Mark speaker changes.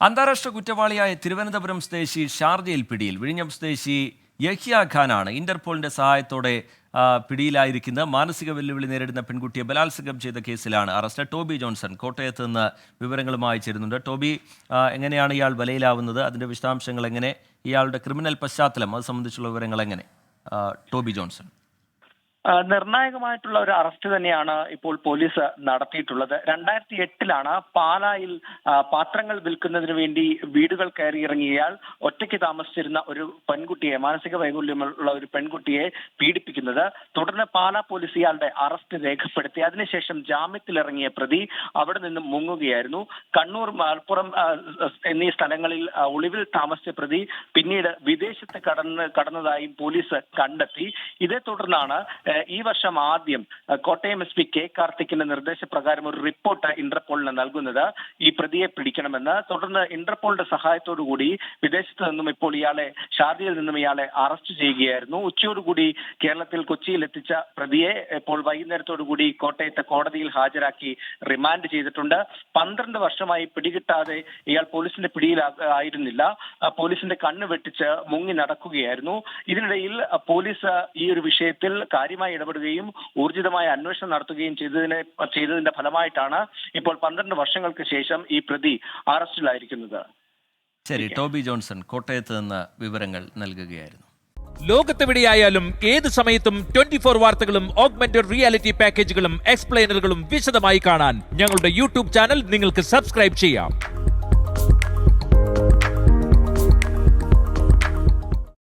Speaker 1: അന്താരാഷ്ട്ര കുറ്റവാളിയായ തിരുവനന്തപുരം സ്വദേശി ഷാർജയിൽ പിടിയിൽ. വിഴിഞ്ഞം സ്വദേശി യഹിയ ഖാനാണ് ഇന്റർപോളിന്റെ സഹായത്തോടെ പിടിയിലായിരിക്കുന്ന മാനസിക വെല്ലുവിളി നേരിടുന്ന പെൺകുട്ടിയെ ബലാത്സംഗം ചെയ്ത കേസിലാണ് അറസ്റ്റ്. ടോബി ജോൺസൺ കോട്ടയത്ത് നിന്ന് വിവരങ്ങളുമായി ചേരുന്നുണ്ട്. ടോബി എങ്ങനെയാണ് ഇയാൾ വലയിലാവുന്നത്? അതിന്റെ വിശദാംശങ്ങൾ എങ്ങനെ? ഇയാളുടെ ക്രിമിനൽ പശ്ചാത്തലം അത് സംബന്ധിച്ചുള്ള വിവരങ്ങൾ എങ്ങനെ? Toby Johnson.
Speaker 2: നിർണായകമായിട്ടുള്ള ഒരു അറസ്റ്റ് തന്നെയാണ് ഇപ്പോൾ പോലീസ് നടത്തിയിട്ടുള്ളത്. രണ്ടായിരത്തി എട്ടിലാണ് പാലായിൽ പാത്രങ്ങൾ വിൽക്കുന്നതിന് വേണ്ടി വീടുകൾ കയറി ഇറങ്ങിയാൽ ഒറ്റയ്ക്ക് താമസിച്ചിരുന്ന ഒരു പെൺകുട്ടിയെ മാനസിക വൈകല്യമുള്ള ഒരു പെൺകുട്ടിയെ പീഡിപ്പിക്കുന്നത്. തുടർന്ന് പാലാ പോലീസ് ഇയാളുടെ അറസ്റ്റ് രേഖപ്പെടുത്തി. അതിനുശേഷം ജാമ്യത്തിലിറങ്ങിയ പ്രതി അവിടെ നിന്നും മുങ്ങുകയായിരുന്നു. കണ്ണൂർ മലപ്പുറം എന്നീ സ്ഥലങ്ങളിൽ ഒളിവിൽ താമസിച്ച പ്രതി പിന്നീട് വിദേശത്ത് കടന്ന് കടന്നതായും പോലീസ് കണ്ടെത്തി. ഇതേ തുടർന്നാണ് ഈ വർഷം ആദ്യം കോട്ടയം എസ് പി കെ കാർത്തിക്കിന്റെ നിർദ്ദേശപ്രകാരം ഒരു റിപ്പോർട്ട് ഇന്റർപോളിന് നൽകുന്നത് ഈ പ്രതിയെ പിടിക്കണമെന്ന്. തുടർന്ന് ഇന്റർപോളിന്റെ സഹായത്തോടു കൂടി വിദേശത്ത് നിന്നും ഇപ്പോൾ ഇയാളെ ഷാദിയിൽ നിന്നും ഇയാളെ അറസ്റ്റ് ചെയ്യുകയായിരുന്നു. ഉച്ചയോടുകൂടി കേരളത്തിൽ കൊച്ചിയിൽ എത്തിച്ച പ്രതിയെ ഇപ്പോൾ വൈകുന്നേരത്തോടുകൂടി കോട്ടയത്തെ കോടതിയിൽ ഹാജരാക്കി റിമാൻഡ് ചെയ്തിട്ടുണ്ട്. പന്ത്രണ്ട് വർഷമായി പിടികിട്ടാതെ ഇയാൾ പോലീസിന്റെ പിടിയിൽ ആയിരുന്നില്ല. പോലീസിന്റെ കണ്ണ് വെട്ടിച്ച് മുങ്ങി നടക്കുകയായിരുന്നു. ഇതിനിടയിൽ പോലീസ് ഈ ഒരു വിഷയത്തിൽ കാര്യമായി ഇടപെടുകയും ഊർജിതമായ അന്വേഷണം നടത്തുകയും ചെയ്തതിനെ ചെയ്തതിന്റെ ഫലമായിട്ടാണ് ഇപ്പോൾ പന്ത്രണ്ട് വർഷങ്ങൾക്ക് ശേഷം ഈ പ്രതി അറസ്റ്റിലായിരിക്കുന്നത്.
Speaker 1: ശരി ടോബി ജോൺസൺ കോട്ടയത്ത് നിന്ന് വിവരങ്ങൾ നൽകുകയായിരുന്നു.
Speaker 3: ലോകത്തെവിടെയായാലും ഏത് സമയത്തും ട്വന്റി ഫോർ വാർത്തകളും ഓഗ്മെന്റഡ് റിയാലിറ്റി പാക്കേജുകളും എക്സ്പ്ലെയിനറുകളും വിശദമായി കാണാൻ ഞങ്ങളുടെ യൂട്യൂബ് ചാനൽ നിങ്ങൾക്ക് സബ്സ്ക്രൈബ് ചെയ്യാം.